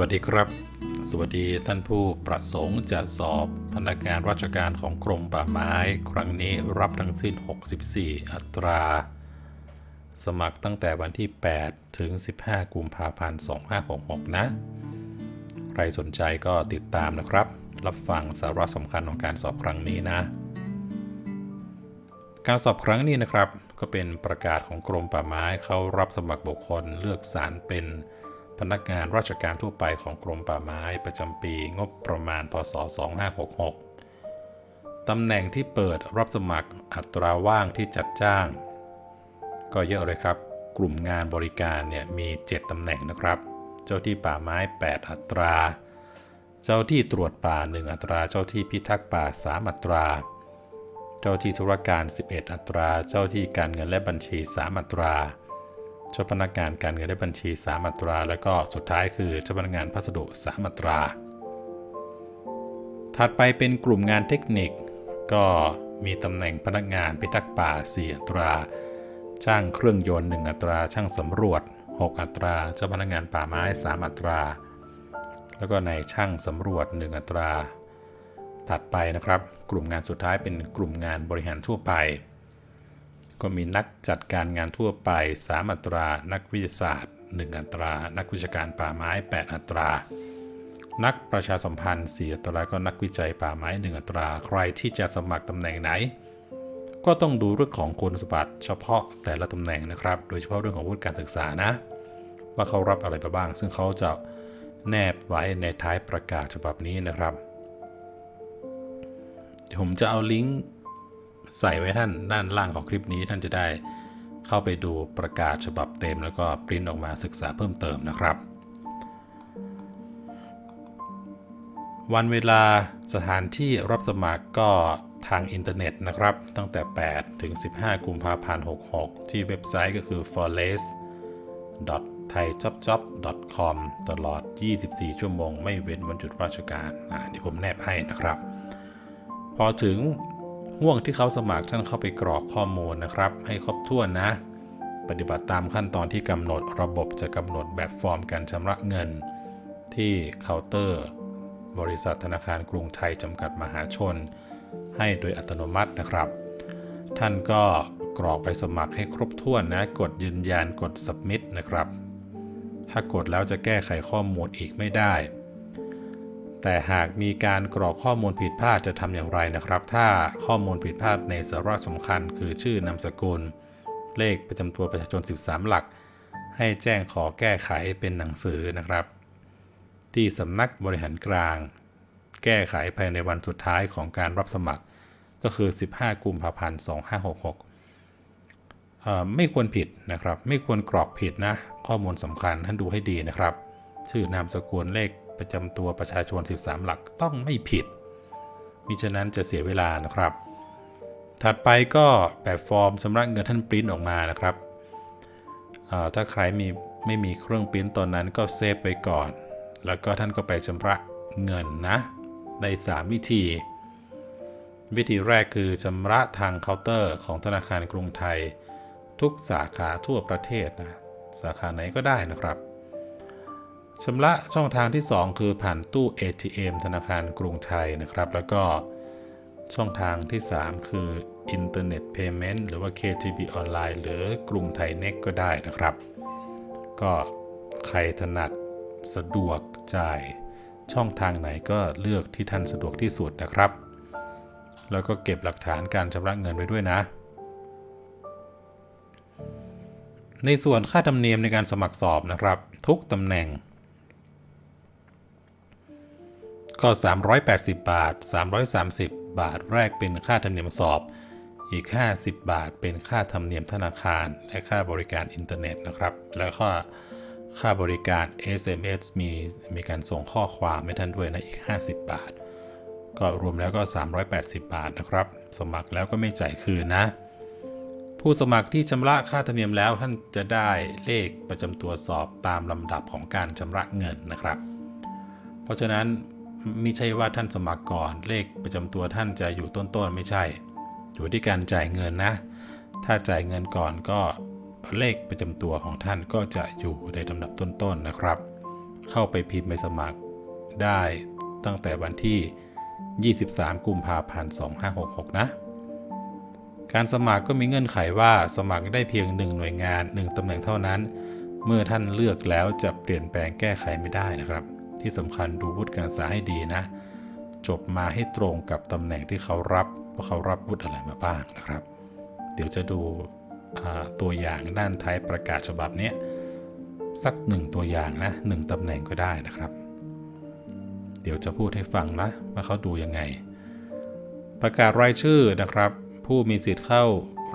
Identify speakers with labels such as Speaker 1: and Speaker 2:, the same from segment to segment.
Speaker 1: วัสดีครับ สวัสดีท่านผู้ประสงค์จะสอบพนักงานราชการของกรมป่าไม้ ครั้งนี้รับทั้งสิ้น 64 อัตรา สมัครตั้งแต่วันที่ 8 ถึง 15 กุมภาพันธ์ 2566 นะ ใครสนใจก็ติดตามนะครับ รับฟังสาระสำคัญของการสอบครั้งนี้นะ การสอบครั้งนี้นะครับ ก็เป็นประกาศของกรมป่าไม้เขารับสมัครบุคคลเลือกสารเป็น พนักงานราชการทั่วไปของกรมป่าไม้ประจำปีงบประมาณ พศ 2566 ตำแหน่งที่เปิดรับสมัครอัตราว่างที่จัดจ้าง ก็เยอะเลยครับ กลุ่มงานบริการเนี่ยมี 7 ตำแหน่งนะครับ เจ้าที่ป่าไม้ 8 อัตรา เจ้าที่ตรวจป่า 1 อัตรา เจ้าที่พิทักษ์ป่า 3 อัตรา เจ้าที่ธุรการ 11 อัตรา เจ้าที่การเงินและบัญชี 3 อัตรา เจ้าพนักงานการเงินและบัญชี3อัตรา แล้วก็สุดท้ายคือเจ้าพนักงานพัสดุ3อัตรา ถัดไปเป็นกลุ่มงานเทคนิค ก็มีตำแหน่งพนักงานพิทักษ์ป่า 4 อัตรา ช่างเครื่องยนต์ 1 อัตรา ช่างสำรวจ 6 อัตรา เจ้าพนักงานป่าไม้ 3 อัตรา แล้วก็ในช่างสำรวจ 1 อัตรา ถัดไปนะครับ กลุ่มงานสุดท้ายเป็นกลุ่มงานบริหารทั่วไป ก็มีนักจัดการงานทั่วไป 3 อัตรา นักวิทยาศาสตร์ 1 อัตรา นักวิชาการป่าไม้ 8 อัตรา นักประชาสัมพันธ์4อัตรา ก็นักวิจัยป่าไม้ 1 อัตรา ใครที่จะสมัครตำแหน่งไหน ก็ต้องดูเรื่องของคุณสมบัติเฉพาะแต่ละตำแหน่งนะครับ โดยเฉพาะเรื่องของวุฒิการศึกษานะ ว่าเขารับอะไรไปบ้าง ซึ่งเขาจะแนบไว้ในท้ายประกาศฉบับนี้นะครับผมจะเอาลิงก์ ใส่ไว้ท่านด้านล่างของคลิปนี้ท่านจะได้เข้าไปดูประกาศฉบับเต็มแล้วก็ปริ้นออกมาศึกษาเพิ่มเติมนะครับ วันเวลาสถานที่รับสมัครก็ทางอินเทอร์เน็ตนะครับ ตั้งแต่ 8 ถึง 15 กุมภาพันธ์ 66 ที่เว็บไซต์ก็คือ forest thaijobjob.com ตลอด 24 ชั่วโมง ไม่เว้นวันหยุดราชการอ่าเดี๋ยวผมแนบให้นะครับ พอถึง ห่วงที่เขาสมัครท่านเข้าไปกรอกข้อมูลนะครับ ให้ครบถ้วนนะ ปฏิบัติตามขั้นตอนที่กำหนดระบบจะกำหนดแบบฟอร์มการชำระเงิน ที่เคาน์เตอร์ บริษัทธนาคารกรุงไทยจำกัดมหาชน ให้โดยอัตโนมัตินะครับ ท่านก็กรอกไปสมัครให้ครบถ้วนนะ กดยืนยันกด submit นะครับ ถ้ากดแล้วจะแก้ไขข้อมูลอีกไม่ได้ แต่หากมีการกรอกข้อมูลผิดพลาดจะทำอย่างไรนะครับ ถ้าข้อมูลผิดพลาดในสาระสำคัญ คือชื่อนามสกุล เลขประจำตัวประชาชน 13 หลัก ให้แจ้งขอแก้ไขเป็นหนังสือนะครับ ที่สำนักบริหารกลาง แก้ไขภายในวันสุดท้ายของการรับสมัคร ก็คือ 15 กุมภาพันธ์ 2566 ไม่ควรผิดนะครับ ไม่ควรกรอกผิดนะ ข้อมูลสำคัญท่านดูให้ดีนะครับ ชื่อนามสกุลเลข ประจำตัวประชาชน 13 หลักต้องไม่ผิด มิฉะนั้นจะเสียเวลานะครับ ถัดไปก็แบบฟอร์มชำระเงินท่านปริ้นออกมานะครับ ถ้าใครมีไม่มีเครื่องปริ้นตอนนั้นก็เซฟไว้ก่อน แล้วก็ท่านก็ไปชำระเงินนะใน3วิธี วิธีแรกคือชำระทางเคาน์เตอร์ของธนาคารกรุงไทย ทุกสาขาทั่วประเทศนะสาขาไหนก็ได้นะครับ ชำระช่องทางที่ 2 คือผ่านตู้ ATM ธนาคารกรุงไทยนะครับ แล้วก็ช่องทางที่ 3 คือ Internet Payment หรือว่า KTB ออนไลน์หรือกรุงไทยเน็กก็ได้นะครับ ก็ใครถนัดสะดวกจ่ายช่องทางไหนก็เลือกที่ท่านสะดวกที่สุดนะครับ แล้วก็เก็บหลักฐานการชำระเงินไว้ด้วยนะ ในส่วนค่าธรรมเนียมในการสมัครสอบนะครับ ทุกตำแหน่ง ก็ 380 บาท 330 บาทแรกเป็นค่าธรรมเนียมสอบ อีก 50 บาทเป็นค่าธรรมเนียมธนาคาร และค่าบริการอินเทอร์เน็ตนะครับ แล้วก็ค่าบริการ SMS มีมีการส่งข้อความให้ท่านด้วยนะอีก 50 บาท ก็รวมแล้วก็ 380 บาทนะครับ สมัครแล้วก็ไม่จ่ายคืนนะ ผู้สมัครที่ชำระค่าธรรมเนียมแล้วท่านจะได้เลขประจำตัวสอบตามลำดับของการชำระเงินนะครับ เพราะฉะนั้น ไม่ใช่ว่าท่านสมัครก่อน เลขประจำตัวท่านจะอยู่ต้นๆไม่ใช่ อยู่ที่การจ่ายเงินนะ ถ้าจ่ายเงินก่อนก็เลขประจำตัวของท่านก็จะอยู่ในลำดับต้นๆนะครับ เข้าไปพิมพ์ใบสมัครได้ตั้งแต่วันที่ 23 กุมภาพันธ์ 2566 นะ การสมัครก็มีเงื่อนไขว่าสมัครได้เพียง 1 หน่วยงาน 1ตำแหน่งเท่านั้น เมื่อท่านเลือกแล้วจะเปลี่ยนแปลงแก้ไขไม่ได้นะครับ ที่สำคัญดูวุฒิการศึกษาให้ดีนะ จบมาให้ตรงกับตำแหน่งที่เขารับว่าเขารับวุฒิอะไรมาบ้างนะครับ เดี๋ยวจะดูตัวอย่างด้านท้ายประกาศฉบับนี้สักหนึ่งตัวอย่างนะหนึ่งตำแหน่งก็ได้นะครับ เดี๋ยวจะพูดให้ฟังนะว่าเขาดูยังไง ประกาศรายชื่อนะครับ ผู้มีสิทธิ์เข้า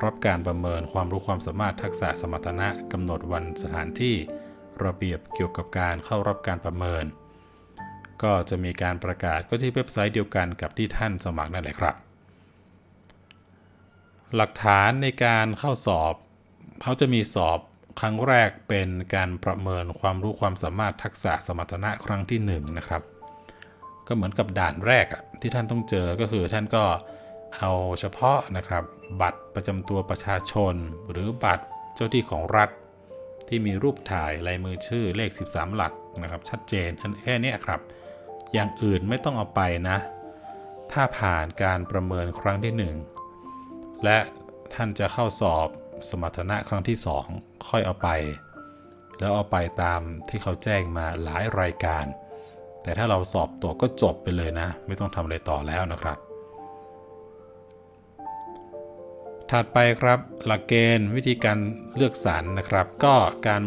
Speaker 1: รับการประเมินความรู้ความสามารถทักษะสมรรถนะกำหนดวันสถานที่ระเบียบเกี่ยวกับการเข้ารับการประเมิน ก็จะมีการประกาศก็ที่เว็บไซต์เดียวกันกับที่ท่านสมัครนั่นแหละครับ หลักฐานในการเข้าสอบเขาจะมีสอบครั้งแรกเป็นการประเมินความรู้ความสามารถทักษะสมรรถนะครั้งที่1นงนะครับ ก็เหมือนกับด่านแรกอะที่ท่านต้องเจอก็คือท่านก็เอาเฉพาะนะครับ บัตรประจำตัวประชาชน หรือบัตรเจ้าที่ของรัฐ ที่มีรูปถ่ายลายมือชื่อเลข 13 หลักนะครับ ชัดเจนแค่นี้ครับ อย่างอื่นไม่ต้องเอาไปนะ ถ้าผ่านการประเมินครั้งที่ 1 และท่านจะเข้าสอบสมรรถนะครั้งที่ 2 ค่อยเอาไป แล้วเอาไปตามที่เขาแจ้งมาหลายรายการ แต่ถ้าเราสอบตกก็จบไปเลยนะ ไม่ต้องทำอะไรต่อแล้วนะครับ ถัดไปครับหลักเกณฑ์วิธีการเลือกสรรนะครับ ก็การ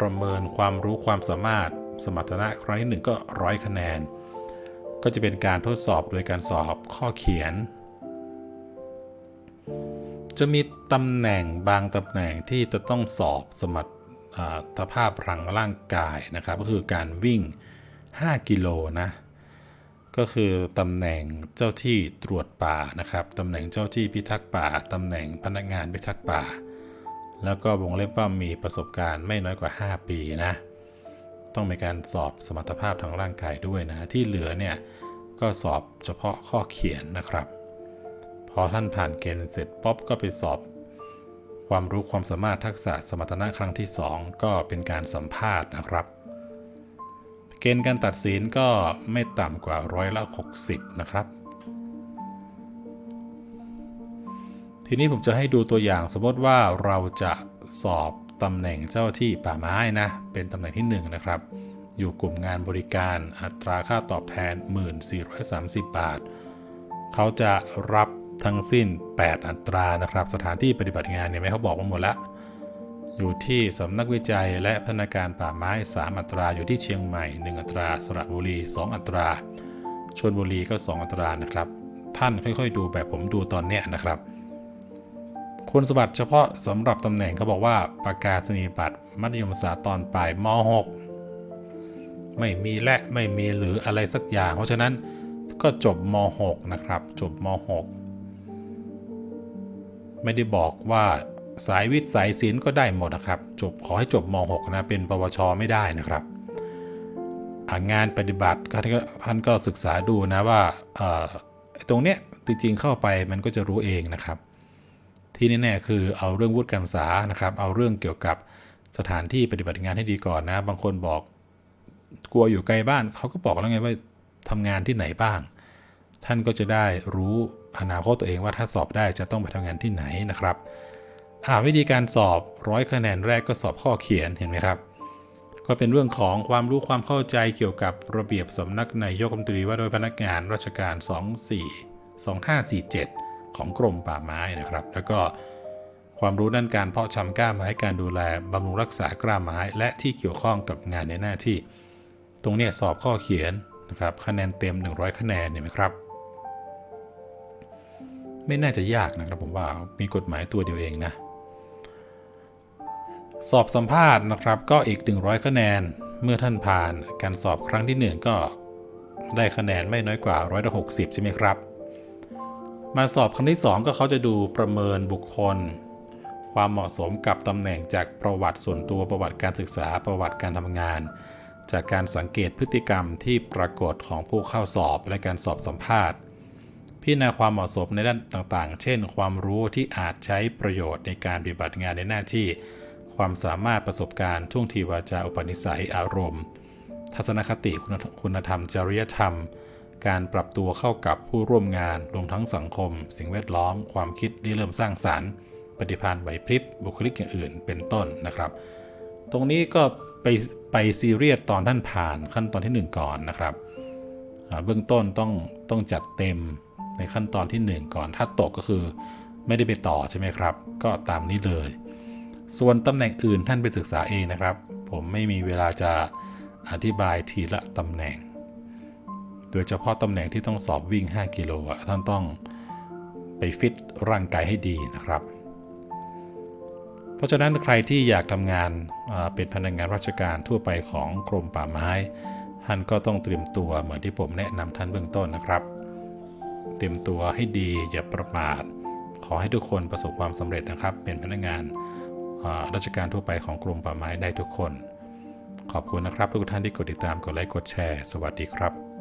Speaker 1: ประเมินความรู้ความสามารถ สมรรถนะครั้งที่หนึ่งก็ร้อยคะแนน ก็จะเป็นการทดสอบโดยการสอบข้อเขียน จะมีตำแหน่งบางตำแหน่งที่จะต้องสอบสมรรถภาพทางร่างกายนะครับ ก็คือการวิ่ง 5 กิโลนะก็คือตำแหน่งเจ้าที่ตรวจป่านะครับตำแหน่งเจ้าที่พิทักษ์ป่าตำแหน่งพนักงานพิทักษ์ป่า แล้วก็วงเล็บว่ามีประสบการณ์ไม่น้อยกว่า 5 ปีนะ ต้องมีการสอบสมรรถภาพทางร่างกายด้วยนะที่เหลือเนี่ยก็สอบเฉพาะข้อเขียนนะครับ พอท่านผ่านเกณฑ์เสร็จป๊อบก็ไปสอบ ความรู้ความสามารถทักษะสมรรถนะครั้งที่ 2 ก็เป็นการสัมภาษณ์นะครับ เกณฑ์การตัดสินก็ไม่ต่ำกว่าร้อยละ 60 นะครับทีนี้ผมจะให้ดูตัวอย่างสมมติว่าเราจะสอบ ตำแหน่งเจ้าที่ป่าไม้นะ เป็นตำแหน่งที่ 1 นะครับ อยู่กลุ่มงานบริการอัตราค่าตอบแทน 1430 บาท เขาจะรับทั้งสิ้น 8 อัตรานะครับ สถานที่ปฏิบัติงานเนี่ยไม่เขาบอกมาหมดแล้วอยู่ที่สำนักวิจัยและพัฒนาการป่าไม้ 3 อัตราอยู่ที่เชียงใหม่ 1 อัตรา สระบุรี 2 อัตราชลบุรีก็ 2 อัตรานะครับ ท่านค่อยๆ ดูแบบผมดูตอนเนี้ยนะครับ คุณสมบัติเฉพาะสำหรับตำแหน่งเขาบอกว่าประกาศนียบัตรมัธยมศึกษาตอนปลายม .6 ไม่มีและไม่มีหรืออะไรสักอย่าง เพราะฉะนั้นก็จบม .6 นะครับ จบม .6 ไม่ได้บอกว่าสายวิทย์สายศิลป์ก็ได้หมดนะครับ จบขอให้จบม .6 นะเป็นปวชไม่ได้นะครับงานปฏิบัติท่านก็ศึกษาดูนะว่าตรงเนี้ยจริงๆเข้าไปมันก็จะรู้เองนะครับ ที่แน่ๆคือเอาเรื่องวุฒิการศึกษานะครับ เอาเรื่องเกี่ยวกับสถานที่ปฏิบัติงานให้ดีก่อนนะ บางคนบอกกลัวอยู่ไกลบ้านเขาก็บอกแล้วไงว่าทำงานที่ไหนบ้าง ท่านก็จะได้รู้อนาคตตัวเองว่าถ้าสอบได้จะต้องไปทำงานที่ไหนนะครับวิธีการสอบร้อยคะแนนแรกก็สอบข้อเขียนเห็นไหมครับ ก็เป็นเรื่องของความรู้ความเข้าใจเกี่ยวกับระเบียบสำนักนายกรัฐมนตรีว่าโดยพนักงานราชการ 24 2547 ของกรมป่าไม้นะครับ แล้วก็ความรู้ด้านการเพาะชำกล้าไม้การดูแลบำรุงรักษากล้าไม้และที่เกี่ยวข้องกับงานในหน้าที่ ตรงนี้สอบข้อเขียนนะครับคะแนนเต็ม 100 คะแนนเห็นไหมครับ ไม่น่าจะยากนะครับผมว่ามีกฎหมายตัวเดียวเองนะสอบสัมภาษณ์นะครับก็อีก 100 คะแนนเมื่อท่านผ่านการสอบครั้งที่ 1 ก็ได้คะแนนไม่น้อยกว่าร้อยละ60 ใช่ไหมครับ มาสอบครั้งที่ 2 ก็เขาจะดูประเมินบุคคล ความเหมาะสมกับตำแหน่งจากประวัติส่วนตัวประวัติการศึกษาประวัติการทำงาน จากการสังเกตพฤติกรรมที่ปรากฏของผู้เข้าสอบและการสอบสัมภาษณ์ พิจารณาความเหมาะสมในด้านต่างๆ เช่น ความรู้ที่อาจใช้ประโยชน์ในการปฏิบัติงานในหน้าที่ ความสามารถประสบการณ์ท่วงทีวาจาอุปนิสัยอารมณ์ ทัศนคติคุณธคุณธรรมจริยธรรม การปรับตัวเข้ากับผู้ร่วมงานรวมทั้งสังคม สิ่งแวดล้อม ความคิดที่เริ่มสร้างสารรค์ ปฏิภาณไหวพริบ บุคลิกอย่างอื่น เป็นต้นนะครับ ตรงนี้ก็ไปไปซีเรียสตอนท่านผ่านขั้นตอนทีหนึ่1 ก่อนนะครับเบื้องต้นต้องต้องจัดเต็มในขั้นตอนที่ 1 ก่อน ถ้าตกก็คือไม่ได้ไปต่อใช่ไหมครับ ก็ตามนี้เลย ส่วนตำแหน่งอื่นท่านไปศึกษาเองนะครับ ผมไม่มีเวลาจะอธิบายทีละตำแหน่ง โดยเฉพาะตำแหน่งที่ต้องสอบวิ่ง 5 กิโลอะท่านต้องไปฟิตร่างกายให้ดีนะครับ เพราะฉะนั้นใครที่อยากทำงานเป็นพนักงานราชการทั่วไปของกรมป่าไม้ ท่านก็ต้องเตรียมตัวเหมือนที่ผมแนะนำท่านเบื้องต้นนะครับ เตรียมตัวให้ดีอย่าประมาทขอให้ทุกคนประสบความสำเร็จนะครับ เป็นพนักงานราชการทั่วไปของกรมป่าไม้ได้ทุกคน ขอบคุณนะครับทุกท่านที่กดติดตามกดไลค์กดแชร์ สวัสดีครับ